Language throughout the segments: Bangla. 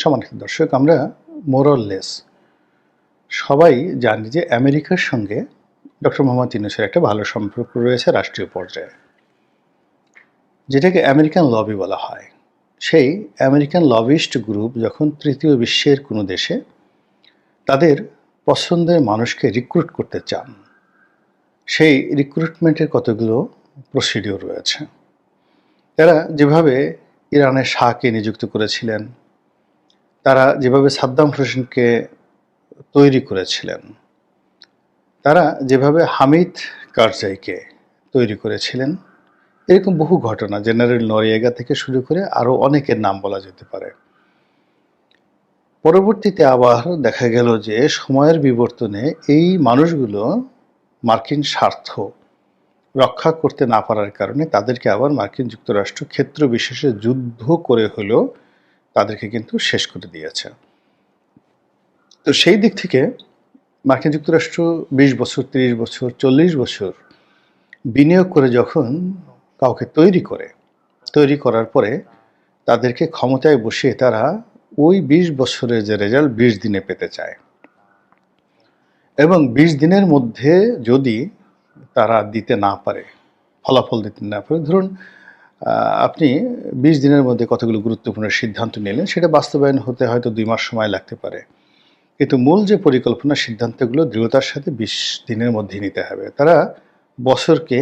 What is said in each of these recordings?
সম্মানিত দর্শক, আমরা মোরললেস সবাই জানি যে আমেরিকার সঙ্গে ডক্টর মোহাম্মদ ইউনুসের একটা ভালো সম্পর্ক রয়েছে রাষ্ট্রীয় পর্যায়ে। যেটাকে আমেরিকান লবি বলা হয়। সেই আমেরিকান লবিস্ট গ্রুপ যখন তৃতীয় বিশ্বের কোনো দেশে তাদের পছন্দের মানুষকে রিক্রুট করতে চান, সেই রিক্রুটমেন্টের কতগুলো প্রসিডিওর রয়েছে। তারা যেভাবে ইরানের শাহকে নিযুক্ত করেছিলেন তারা যেভাবে সাদ্দাম হোসেনকে তৈরি করেছিলেন, তারা যেভাবে হামিদ কারজাইকে তৈরি করেছিলেন, এরকম বহু ঘটনা, জেনারেল নরিয়েগা থেকে শুরু করে আরও অনেকের নাম বলা যেতে পারে। পরবর্তীতে আবার দেখা গেল যে সময়ের বিবর্তনে এই মানুষগুলো মার্কিন স্বার্থ রক্ষা করতে না পারার কারণে তাদেরকে আবার মার্কিন যুক্তরাষ্ট্র ক্ষেত্র বিশেষে যুদ্ধ করে হলেও তাদেরকে কিন্তু শেষ করে দিয়েছে। তো সেই দিক থেকে মার্কিন যুক্তরাষ্ট্র বিশ বছর, তিরিশ বছর, চল্লিশ বছর বিনিয়োগ করে যখন কাউকে তৈরি করে, তৈরি করার পরে তাদেরকে ক্ষমতায় বসিয়ে তারা ওই বিশ বছরের যে রেজাল্ট বিশ দিনে পেতে চায়। এবং বিশ দিনের মধ্যে যদি তারা দিতে না পারে, ফলাফল দিতে না পারে, ধরুন আপনি বিশ দিনের মধ্যে কতগুলো গুরুত্বপূর্ণ সিদ্ধান্ত নিলেন, সেটা বাস্তবায়ন হতে হয়তো দুই মাস সময় লাগতে পারে। কিন্তু মূল যে পরিকল্পনা, সিদ্ধান্তগুলো দৃঢ়তার সাথে বিশ দিনের মধ্যে নিতে হবে। তারা বছরকে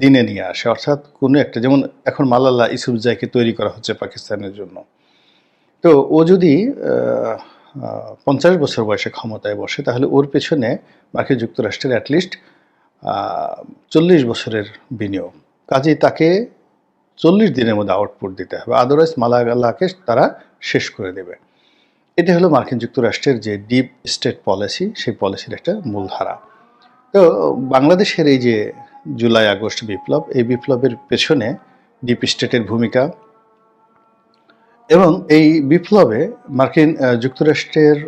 দিনে নিয়ে আসে। অর্থাৎ কোনো একটা, যেমন এখন মালালা ইসুফজাইকে তৈরি করা হচ্ছে পাকিস্তানের জন্য। তো ও যদি পঞ্চাশ বছর বয়সে ক্ষমতায় বসে, তাহলে ওর পেছনে মার্কিন যুক্তরাষ্ট্রের অ্যাটলিস্ট চল্লিশ বছরের বিনিয়োগ। কাজেই তাকে চল্লিশ দিনের মধ্যে আউটপুট দিতে হবে। আদারওয়াইজ মালাগালাকে তারা শেষ করে দেবে। এটা হলো মার্কিন যুক্তরাষ্ট্রের যে ডিপ স্টেট পলিসি সেই পলিসির একটা মূলধারা। তো বাংলাদেশের এই যে জুলাই, আগস্ট বিপ্লব, এই বিপ্লবের পেছনে ডিপ স্টেটের ভূমিকা এবং এই বিপ্লবে মার্কিন যুক্তরাষ্ট্রের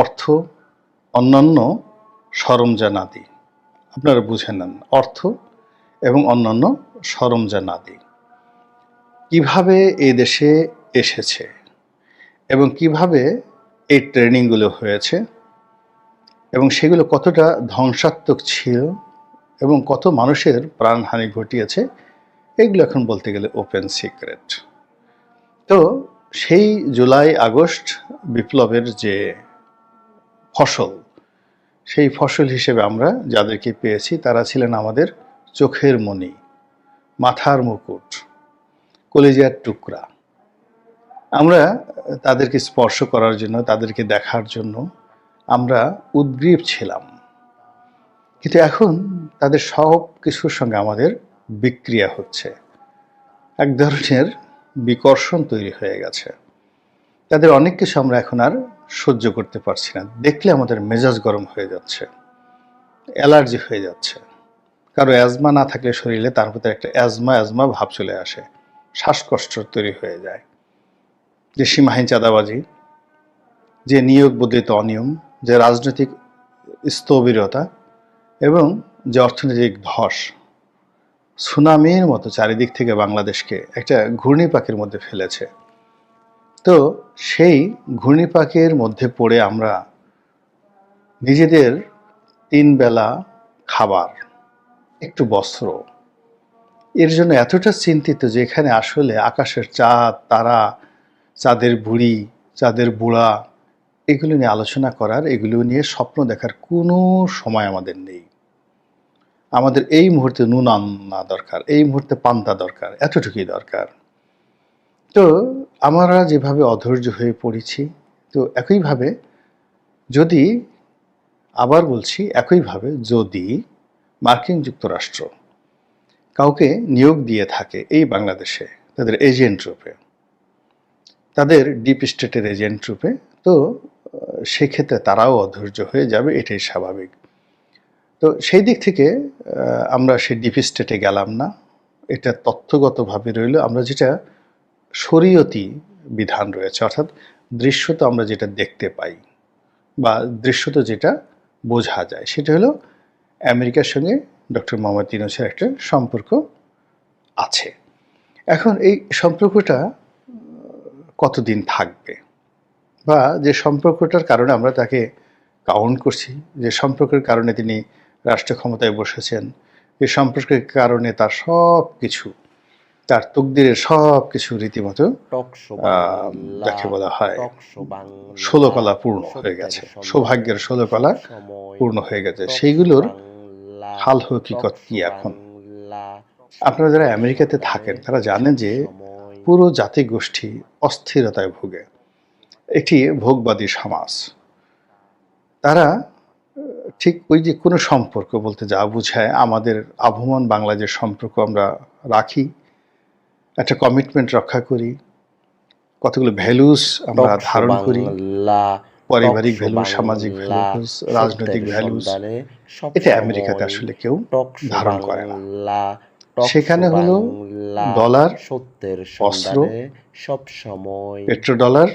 অর্থ অন্যান্য সরঞ্জানাদি আপনারা বুঝে নেন, অর্থ এবং অন্যান্য সরঞ্জানাদি কীভাবে এই দেশে এসেছে এবং কীভাবে এই ট্রেনিংগুলো হয়েছে এবং সেগুলো কতটা ধ্বংসাত্মক ছিল এবং কত মানুষের প্রাণহানি ঘটিয়েছে, এগুলো এখন বলতে গেলে ওপেন সিক্রেট তো সেই জুলাই, আগস্ট বিপ্লবের যে ফসল, সেই ফসল হিসেবে আমরা যাদেরকে পেয়েছি, তারা ছিলেন আমাদের চোখের মণি, মাথার মুকুট কলেজিয়ার টুকরা। আমরা তাদেরকে স্পর্শ করার জন্য, তাদেরকে দেখার জন্য আমরা উদ্গ্রীব ছিলাম। কিন্তু এখন তাদের সব কিছুর সঙ্গে আমাদের বিক্রিয়া হচ্ছে। এক ধরনের বিকর্ষণ তৈরি হয়ে গেছে। তাদের অনেক কিছু আমরা এখন আর সহ্য করতে পারছি না। দেখলে আমাদের মেজাজ গরম হয়ে যাচ্ছে, অ্যালার্জি হয়ে যাচ্ছে। কারও অ্যাজমা না থাকলে শরীরে তার ভিতরে একটা অ্যাজমা অ্যাজমা ভাব চলে আসে। শ্বাসকষ্ট তৈরি হয়ে যায়। যে সীমাহীন চাঁদাবাজি, যে নিয়োগ বর্ধিত অনিয়ম, যে রাজনৈতিক স্থবিরতা এবং যে অর্থনৈতিক ধস, সুনামির মতো চারিদিক থেকে বাংলাদেশকে একটা ঘূর্ণিপাকের মধ্যে ফেলেছে। তো সেই ঘূর্ণিপাকের মধ্যে পড়ে আমরা নিজেদের তিন বেলা খাবার একটু বস্ত্র। এর জন্য এতটা চিন্তিত যে এখানে আসলে আকাশের চাঁদ, তারা, চাঁদের বুড়ি, চাঁদের বুড়া, এগুলো নিয়ে আলোচনা করার, এগুলো নিয়ে স্বপ্ন দেখার কোনো সময় আমাদের নেই। আমাদের এই মুহূর্তে নুন আনা দরকার, এই মুহূর্তে পান্তা দরকার, এতটুকুই দরকার। তো আমরা যেভাবে অধৈর্য হয়ে পড়েছি, তো একইভাবে যদি, আবার বলছি, একইভাবে যদি মার্কিন যুক্তরাষ্ট্র কাউকে নিয়োগ দিয়ে থাকে এই বাংলাদেশে, তাদের এজেন্ট রূপে। তাদের ডিপ স্টেটের এজেন্ট রূপে তো সেক্ষেত্রে তারাও অধৈর্য হয়ে যাবে, এটাই স্বাভাবিক। তো সেই দিক থেকে আমরা সেই ডিপ স্টেটে গেলাম না। এটা তথ্যগতভাবে রইল, আমরা যেটা শরীয়তি বিধান রয়েছে, অর্থাৎ দৃশ্যত আমরা যেটা দেখতে পাই বা দৃশ্যত যেটা বোঝা যায়, সেটা হলো আমেরিকার সঙ্গে ডক্টর মোহাম্মদ ইউনুসের একটা সম্পর্ক আছে। এখন এই সম্পর্কটা কতদিন থাকবে? বা যে সম্পর্কটার কারণে আমরা তাকে কাউন্ট করছি যে সম্পর্কের কারণে তিনি রাষ্ট্র ক্ষমতায় বসেছেন যে সম্পর্কের কারণে তার সব কিছু তার তকদিরের সব কিছু রীতিমতো যাকে বলা হয় ষোলকলা পূর্ণ হয়ে গেছে। সৌভাগ্যের ষোলকলা পূর্ণ হয়ে গেছে। সেইগুলোর হাল হকিকত কি এখন? আপনারা যারা আমেরিকাতে থাকেন তারা জানেন যে পুরো জাতি গোষ্ঠী অস্থিরতায় ভোগে। একটি ভোগবাদী সমাজ। তারা ঠিক ওই যে কোনো সম্পর্ক বলতে যা বুঝায় আমাদের আবহমান বাংলা যে সম্পর্ক আমরা রাখি একটা কমিটমেন্ট রক্ষা করি কতগুলো ভ্যালুস আমরা ধারণ করি। পারিবারিক ভ্যালু সামাজিক ভ্যালু রাজনৈতিক ভ্যালু সব এটা আমেরিকাতে আসলে কেউ ধারণ করে না। সেখানে হলো ডলার, সত্যের অস্ত্র, সন্ধানে সব সময় পেট্রো ডলার